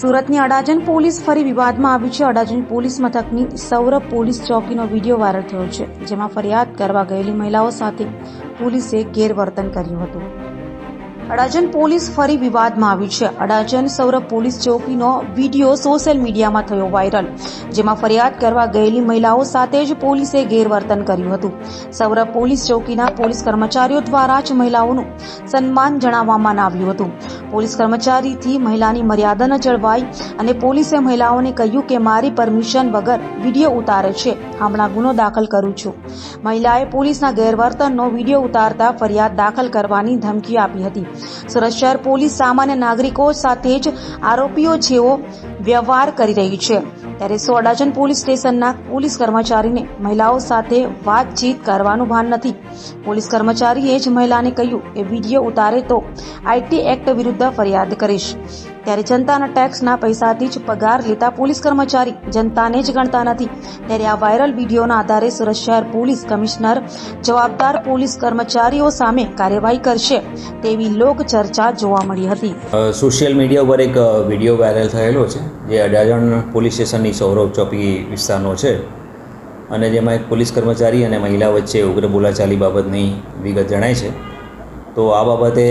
સુરતની અડાજણ પોલીસ ફરી વિવાદમાં આવી છે. અડાજણ પોલીસ મથકની સૌરભ પોલીસ ચોકીનો વીડિયો વાયરલ થયો છે, જેમાં ફરિયાદ કરવા ગયેલી મહિલાઓ સાથે પોલીસે ગેરવર્તન કર્યું હતું. અડાજણ પોલીસ ફરી વિવાદમાં આવી છે. અડાજણ સૌરભ પોલીસ ચોકીનો વીડિયો સોશિયલ મીડિયામાં થયો વાયરલ, જેમાં ફરિયાદ કરવા ગયેલી મહિલાઓ સાથે જ પોલીસે ગેરવર્તન કર્યું હતું. સૌરભ પોલીસ ચોકીના પોલીસ કર્મચારીઓ દ્વારા જ મહિલાઓનું સન્માન જણાવવામાં આવ્યું હતું. પોલીસ કર્મચારીથી મહિલાની મર્યાદા ન જળવાઈ અને પોલીસે મહિલાઓને કહ્યું કે મારી પરમિશન વગર વીડિયો ઉતારે છે. હમણાં ગુનો દાખલ કરું છું. મહિલાએ પોલીસના ગેરવર્તનનો વીડિયો ઉતારતા ફરિયાદ દાખલ કરવાની ધમકી આપી હતી. સુરત શહેર પોલીસ સામાન્ય નાગરિકો સાથે જ આરોપીઓ જેવો વ્યવહાર કરી રહી છે. ત્યારે સો અડાજન પોલીસ સ્ટેશનના પોલીસ કર્મચારીને મહિલાઓ સાથે વાતચીત કરવાનું ભાન નથી. પોલીસ કર્મચારીએ જ મહિલાને કહ્યું કે, વીડિયો ઉતારે તો આઈટી એક્ટ વિરુદ્ધ ફરિયાદ કરીશ. ત્યારે જનતાના ટેક્સના પૈસાથી જ પગાર લેતા પોલીસ કર્મચારી. જનતાને જ ગણતા નથી. ત્યારે આ વાયરલ વિડીયોના આધારે સુરત શહેર પોલીસ કમિશનર, જવાબદાર પોલીસ કર્મચારીઓ સામે કાર્યવાહી કરશે તેવી લોક ચર્ચા જોવા મળી હતી. સોશિયલ મીડિયા ઉપર એક વીડિયો વાયરલ થયેલો છે, જે અડાજણ પોલીસ સ્ટેશનની સૌરભ ચોકી વિસ્તારનો છે. અને જેમાં એક પોલીસ કર્મચારી અને મહિલા વચ્ચે ઉગ્ર બોલાચાલી બાબતની વિગત જણાય છે. તો આ બાબતે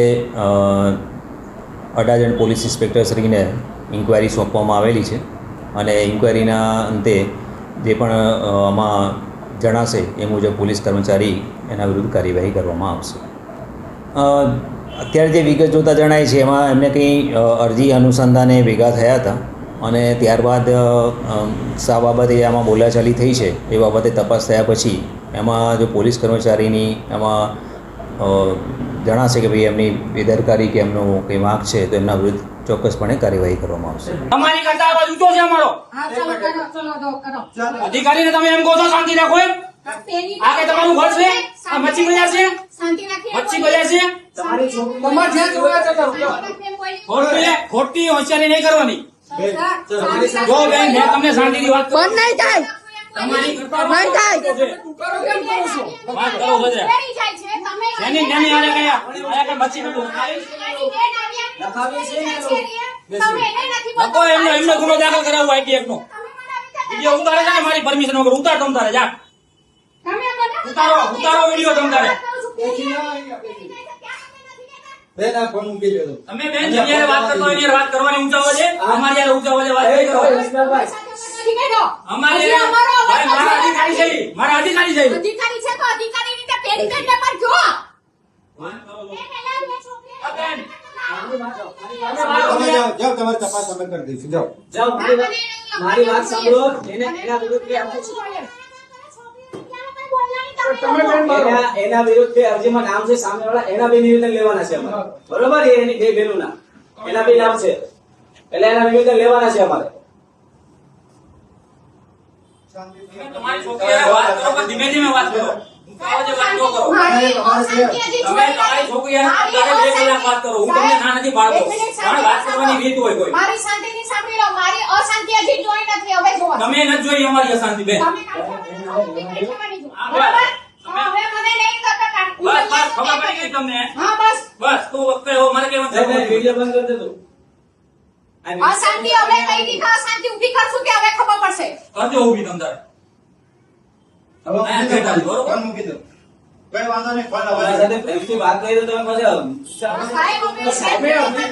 અડાજણ પોલીસ ઇન્સ્પેક્ટરશ્રીને ઇન્ક્વાયરી સોંપવામાં આવેલી છે અને ઇન્ક્વાયરીના અંતે જે પણ આમાં જણાશે એ મુજબ પોલીસ કર્મચારી એના વિરુદ્ધ કાર્યવાહી કરવામાં આવશે. અત્યારે જે વિગત જોતા જણાય છે, એમાં એમને કંઈ અરજી અનુસંધાને ભેગા થયા હતા અને ત્યારબાદ સા બાબતે આમાં બોલાચાલી થઈ છે એ બાબતે તપાસ થયા પછી એમાં જો પોલીસ કર્મચારીની એમાં જણાશે કે ભાઈ એમની બેદરકારી કે એમનો કંઈ વાંક છે તો એમના વિરુદ્ધ ચોક્કસપણે કાર્યવાહી કરવામાં આવશે. અમારી કરતા અવાજ ઊંચો છે અમારો. અધિકારીને તમે એમ કહો છો શાંતિ રાખો એમ. આ કે તમારું ઘર છે? આ મચ્છી બજાર છે? મચ્છી બજાર છે? તમારી તમારે જ્યાં જોયા છે ખોટી ખોટી હોશિયારી નહીં કરવાની. જો બેન મેં તમને શાંતિથી વાત બંધ નહીં થાય. તમારી કરતા બંધ થાય. વાત કરો બધે. જેની નાની આને ગયા આયા કે મચ્છી બધું તો એમનો એમનો ગુનો દાખલ કરાવવો આઈટી એક્ટ નો વીડિયો ઉતારે છે ને મારી પરમિશન વગર ઉતાર તમ તારે જા ઉતારો ઉતારો વિડિયો તમ તારે બેન આ ફોન મૂકી દેજો તમે બેન જેની હારે વાત કરતો હોય વાત કરવાની ઊંચા છે અમારી હારે ઊંચા છે વાત કરો અમારી અમારો મારા અધિકારી છે મારા અધિકારી છે અધિકારી છે તો અધિકારી રીતે પેરી કરીને પર જો મારી વાત સાંભળો. એને એના વિરુદ્ધ એના એના વિરુદ્ધ અરજીમાં નામ છે સામેવાળા. એના બે નિવેદન લેવાના છે અમારે. બરોબર? એની બે બેનુના એના બે નામ છે. એટલે એના નિવેદન લેવાના છે અમારે. તમારી છોકરી વાત કરો ધીમે ધીમે વાત કરો. ઊંચા અવાજે વાત ન કરો મારી અશાંતિ હજી તમે જોઈ તમારી છોકરી હારે તારે બે કલાક વાત કરો હું તમને ના નથી પાડતો એક મિનિટ પણ વાત કરવાની રીત હોય કોઈ મારી શાંતિથી સાંભળી લો મારી અશાંતિ હજી જોઈ નથી હવે જોવા તમે નથી જોઈ અમારી અશાંતિ બેન તમે કાઢો. દેખાવાની જો. હા, બરાબર? તમે- હા, હવે મને નહીં કરતા કાઢ. બસ બસ ખબર પડી ગઈ તમને હા બસ બસ તું વખતે એવો મારે કેવું નહીં, નહીં, વિડીયો બંધ કરી દેજો આ અશાંતિ હવે કઈ દીધા અશાંતિ ઊભી કરશું કે હવે ખબર પડશે કરજો ઊભી તમ કઈ વાંધો નહીં ફોન સાથે પ્રેમથી વાત કરી તો તમે પછી સાહેબ, અમે-